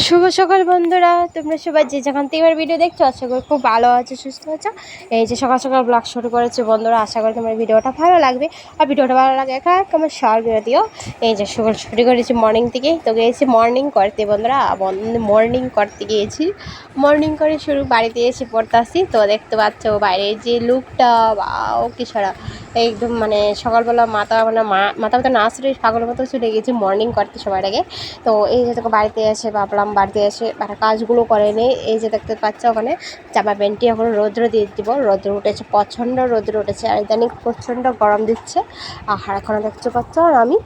শুভ সকাল বন্ধুরা। তোমরা সবাই যে যেখান থেকে আমার ভিডিও দেখছ, আশা করি খুব ভালো আছো, সুস্থ আছো। এই যে সকাল সকাল ব্লগ শুরু করেছে বন্ধুরা, আশা করি তোমার ভিডিওটা ভালো লাগবে। আর ভিডিওটা ভালো লাগে একা আমার শেয়ার করে দিও। এই যে সকাল শুরু করেছি মর্নিং থেকে তো গিয়েছি মর্নিং করতে বন্ধুরা মর্নিং করতে গিয়েছি। মর্নিং করে শুরু, বাড়িতে এসে পড়তে আসি তো দেখতে পাচ্ছ বাইরে যে লুকটা বা ও কি সারা। একদম মানে সকালবেলা মাথা মানে মাথা মাথা না আসলে পাগলের মতো ছুটে গেছি মর্নিং করতে সবার আগে। তো এই যে তোকে বাড়িতে এসে ভাবলাম বাড়িতে এসে মানে কাজগুলো করে নেই। এই যে দেখতে পাচ্ছ ওখানে জামা প্যান্টটি এখন রৌদ্র দিয়ে দিব। রৌদ্র উঠেছে, প্রচণ্ড রৌদ্র উঠেছে আর ইদানিং প্রচণ্ড গরম দিচ্ছে। আর এখন দেখতে পাচ্ছ আর আমি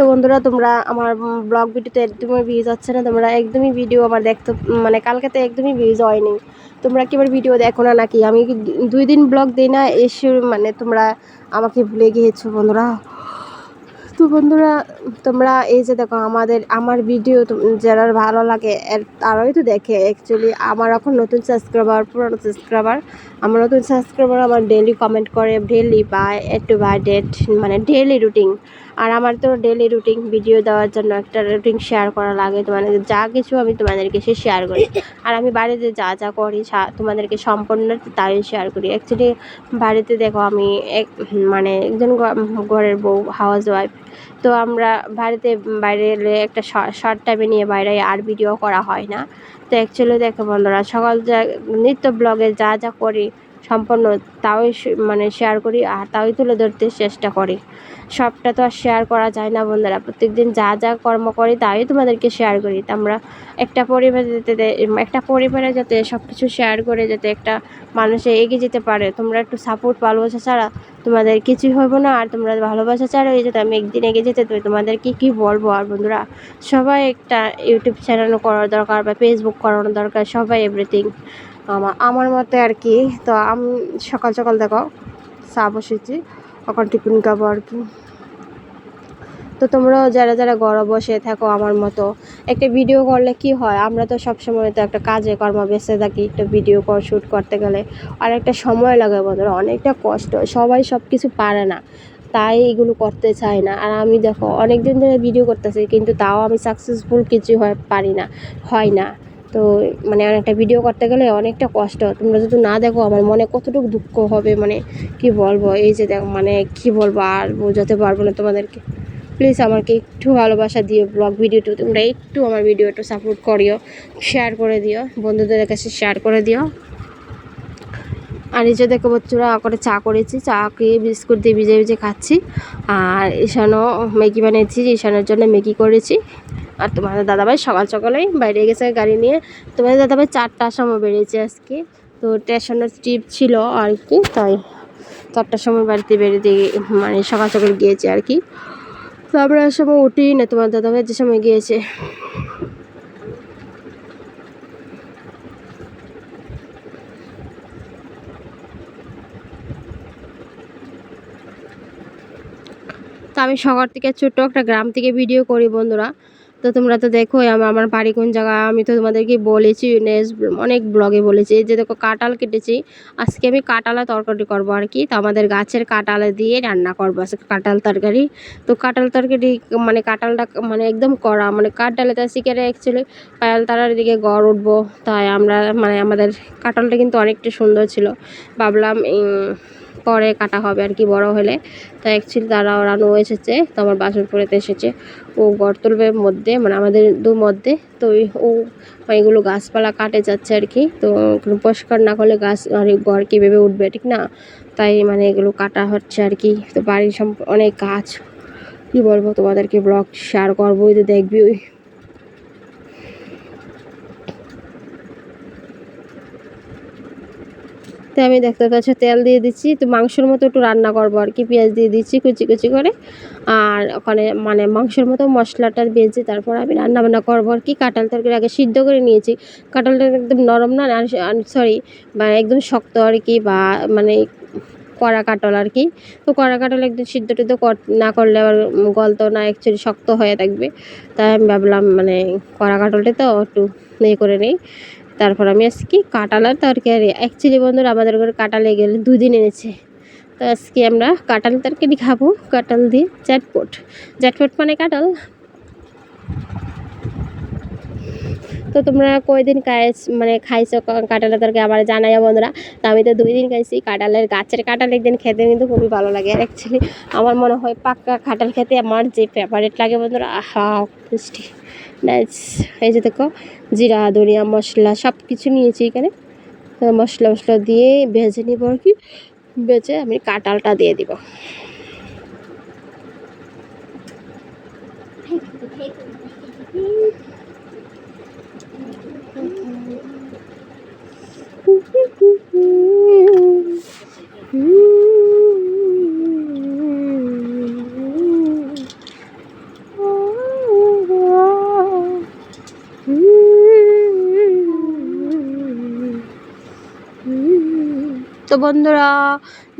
তো বন্ধুরা, তোমরা আমার ব্লগ ভিডিওতে একদমই ভিউজ হচ্ছে না। তোমরা একদমই ভিডিও আমার দেখতে মানে কালকে তো একদমই ভিউজ হয়নি। তোমরা কি আমার ভিডিও দেখো না নাকি? আমি দুই দিন ব্লগ দিই না, এসে মানে তোমরা আমাকে ভুলে গিয়েছো বন্ধুরা। তো বন্ধুরা, তোমরা এই যে দেখো, আমাদের আমার ভিডিও যারা ভালো লাগে তারাই তো দেখে। অ্যাকচুয়ালি আমার এখন নতুন সাবস্ক্রাইবার পুরনো সাবস্ক্রাইবার আমার নতুন সাবস্ক্রাইবার আমার ডেলি কমেন্ট করে ডেলি বা একটু বাই ডেট মানে ডেলি রুটিন আর আমার তো ডেলি রুটিন ভিডিও দেওয়ার জন্য একটা রুটিন শেয়ার করা লাগে। তোমাদের যা কিছু আমি তোমাদেরকে সে শেয়ার করি। আর আমি বাড়িতে যা যা করি তোমাদেরকে সম্পূর্ণ তাই শেয়ার করি। অ্যাকচুয়ালি বাড়িতে দেখো আমি এক মানে একজন ঘরের বউ হাউস ওয়াইফ তো আমরা বাড়িতে বাইরে এলে একটা শর্ট টাইমে নিয়ে বাইরে আর ভিডিও করা হয় না। তো অ্যাকচুয়ালি দেখো বন্ধুরা, সকাল যা, নিত্য ব্লগে যা যা করি, সম্পূর্ণ তাও মানে শেয়ার করি আর তাওই তুলে ধরতে চেষ্টা করি। সবটা তো আর শেয়ার করা যায় না বন্ধুরা। প্রত্যেক দিন যা যা কর্ম করি, তাই তোমাদেরকে শেয়ার করি। তা আমরা একটা পরিবার যাতে একটা পরিবারে যাতে সব কিছু শেয়ার করে যাতে একটা মানুষে এগিয়ে যেতে পারে। তোমরা একটু সাপোর্ট ভালোবাসা ছাড়া তোমাদের কিছুই হইব না। আর তোমরা ভালোবাসা ছাড়া এই যাতে আমি একদিন এগিয়ে যেতে তোমাদের তোমাদেরকে কী বলব? আর বন্ধুরা, সবাই একটা ইউটিউব চ্যানেল করার দরকার বা ফেসবুক করানো দরকার, সবাই এভরিথিং আমার মতে আর কি, তো আমি সকাল সকাল দেখো, চা বসেছি। এখন টিফিন খাব আর কি। তো তোমরাও যারা যারা ঘরে বসে থাকো আমার মতো, একটা ভিডিও করলে কি হয়? আমরা তো সবসময় তো একটা কাজে কর্ম বেঁচে থাকি, একটা ভিডিও শ্যুট করতে গেলে আর একটা সময় লাগে বন্ধুরা, অনেকটা কষ্ট, সবাই সব কিছু পারে না, তাই এগুলো করতে চায় না। আর আমি দেখো অনেক দিন ধরে ভিডিও করতেছি, কিন্তু তাও আমি সাকসেসফুল কিছু হয়, পারি না, হয় না। তো মানে একটা ভিডিও করতে গেলে অনেকটা কষ্ট। তোমরা যদি না দেখো, আমার মনে কতটুকু দুঃখ হবে মানে কি বলব? এই যে দেখো মানে কি বলব আর বোঝাতে পারব না তোমাদেরকে। প্লিজ আমাকে একটু ভালোবাসা দিও ব্লগ ভিডিওটা তোমরা একটু আমার ভিডিওটা সাপোর্ট করিও শেয়ার করে দিও, বন্ধুদের কাছে শেয়ার করে দিও। আর যে দেখো বাচ্চারা করে চা করেছি। চা খেয়ে বিস্কুট দিয়ে ভিজে ভিজে খাচ্ছি। আর ঈশানও ম্যাগি বানিয়েছি ঈশানের জন্য ম্যাগি করেছি। আর তোমাদের দাদাভাই সকাল সকালেই বাইরে গেছে গাড়ি নিয়ে। তোমাদের দাদাভাই চারটার সময় বেরিয়েছে আজকে। তো স্টেশনের ট্রিপ ছিল আর কি, তাই চারটার সময় বাড়িতে বেরিয়ে মানে সকাল সকাল গিয়েছে আর কি। তো আমরা সময় উঠি না তোমার দাদাভাই যে সময় গিয়েছে। আমি শহর থেকে ছোট্ট একটা গ্রাম থেকে ভিডিও করি বন্ধুরা। তো তোমরা তো দেখো, আমার বাড়ি কোন জায়গা? আমি তো তোমাদেরকে বলেছি অনেক ব্লগে বলেছি। যে দেখো কাঁটাল কেটেছি। আজকে আমি কাঁটালা তরকারি করব আর কি। তো আমাদের গাছের কাঁটালা দিয়ে রান্না করব আজকে কাঁটাল তরকারি। তো কাঁটাল তরকারি মানে কাঁটালটা মানে একদম করা মানে কাঁটালে শিকারে অ্যাকচুয়ালি পায়াল তারার দিকে গড় উঠবো। তাই আমরা মানে আমাদের কাঁটালটা কিন্তু অনেকটা সুন্দর ছিল। ভাবলাম পরে কাটা হবে আর কি, বড় হলে। তো অ্যাকচুয়ালি তারা ওরানো এসেছে, তো আমার বাসনপুরেতে এসেছে। ও গড় তুলবে মধ্যে মানে আমাদের দু মধ্যে, তো ও মানে এগুলো গাছপালা কাটে যাচ্ছে আর কি। তো পরিষ্কার না করলে গাছ আর ঘর কীভাবে উঠবে, ঠিক না? তাই মানে এগুলো কাটা হচ্ছে আর কি। তো বাড়ির অনেক গাছ কী বলব তোমাদেরকে, ব্লগ শেয়ার করব তো দেখবি ওই তো আমি দেখতে পাচ্ছি তেল দিয়ে দিচ্ছি, তো মাংসের মতো একটু রান্না করব আর কি। পেঁয়াজ দিয়ে দিচ্ছি কুচি কুচি করে। আর ওখানে মানে মাংসের মতো মশলাটা বেজে তারপর আমি রান্না বান্না করব আর কি। কাঁঠাল তরকারি আগে সিদ্ধ করে নিয়েছি। কাঁঠালটা একদম নরম না সরি বা একদম শক্ত আর কি, বা মানে কড়া কাটল আর কি। তো কড়া কাটল একদম সিদ্ধ টিদ্ধ না করলে আবার গলতো না অ্যাকচুয়ালি শক্ত হয়ে থাকবে। তাই আমি ভাবলাম মানে কড়া কাটলটা তো একটু ইয়ে করে নিই। তারপর আমি আজকে কাঁটালার তরকারি অ্যাকচুয়ালি বন্ধুরা আমাদের ঘরে কাঁটালে গেলে দুদিন এনেছে। তো আজকে আমরা কাঁঠাল তরকারি খাব, কাঁঠাল দিয়ে চ্যাটপট চ্যাটপট মানে কাঁঠাল। তো তোমরা কয়দিন খাই মানে খাইছো ক- কাঁঠালের তরকারি আমার জানাইও বন্ধুরা। তো আমি তো দুই দিন খাইছি, কাঁঠালের গাছের কাঁঠাল একদিন খেতে কিন্তু খুবই ভালো লাগে। আর অ্যাকচুয়ালি আমার মনে হয় পাক্কা কাঁঠাল খেতে আমার যে ফেভারিট লাগে বন্ধুরা, আহা টেস্টি নাইস এই যে দেখো, জিরা, ধনিয়া, মশলা সব কিছু নিয়েছি এখানে। মশলা মশলা দিয়ে ভেজে নিব আর কি। ভেজে আমি কাঁঠালটা দিয়ে দিব। তো বন্ধুরা,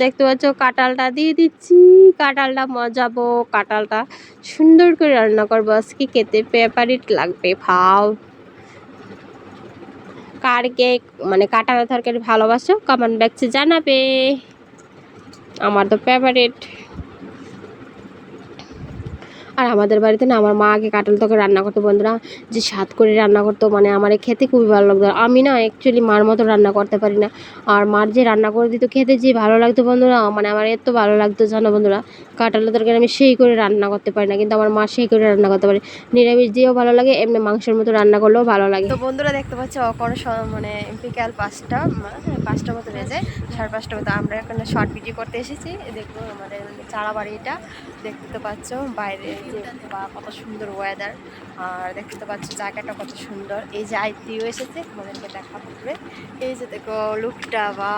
দেখতে পাচ্ছ কাঁটালটা দিয়ে দিচ্ছি। কাঁটালটা মজাবো কাঁটালটা সুন্দর করে রান্না করব। আজকে খেতে পেপারিট লাগবে ভাও কার কেক মানে কাঁটাল তরকারি ভালোবাসো কমেন্ট বক্সে জানাবে। আমার তো ফেভারিট আর আমাদের বাড়িতে না আমার মা আগে কাঁঠাল তোকে রান্না করতো, বন্ধুরা। যে স্বাদ করে রান্না করতো মানে আমার খেতে খুবই ভালো লাগতো। আমি না অ্যাকচুয়ালি মার মতো রান্না করতে পারি না। আর মার যে রান্না করে দিত, খেতে যে ভালো লাগতো, বন্ধুরা মানে আমার এত ভালো লাগতো, জানো, বন্ধুরা। কাঁঠালের তরকারি আমি সেই করে রান্না করতে পারি না, কিন্তু আমার মা সেই করে রান্না করতে পারে। নিরামিষ দিয়েও ভালো লাগে, এমনি মাংসের মতো রান্না করলেও ভালো লাগে। তো বন্ধুরা দেখতে পাচ্ছ, অকর মানে বিকাল পাঁচটা মানে পাঁচটা মতো বেজে, সাড়ে পাঁচটা মতো। আমরা এখানে শর্ট ভিডিও করতে এসেছি। দেখো আমাদের চারা বাড়িটা, দেখতে তো পাচ্ছ বাইরে বা কত সুন্দর ওয়েদার আর দেখতে তো পাচ্ছ জায়গাটা কত সুন্দর। এই যে আইতিও এসেছে, তোমাদেরকে দেখাবো করে এই যে দেখো লুকটা বা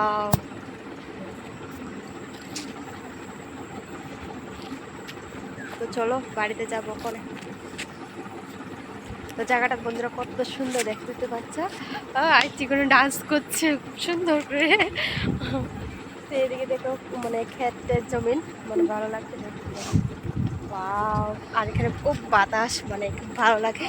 তো চলো, বাড়িতে যাব করে তো জায়গাটা বন্ধুরা কত সুন্দর দেখতে পাচ্ছো? ঠিক কোনো ডান্স করছে, খুব সুন্দর করে। তো এদিকে দেখো মানে ক্ষেতের জমিন মানে ভালো লাগছে। আর এখানে খুব বাতাস মানে খুব ভালো লাগে।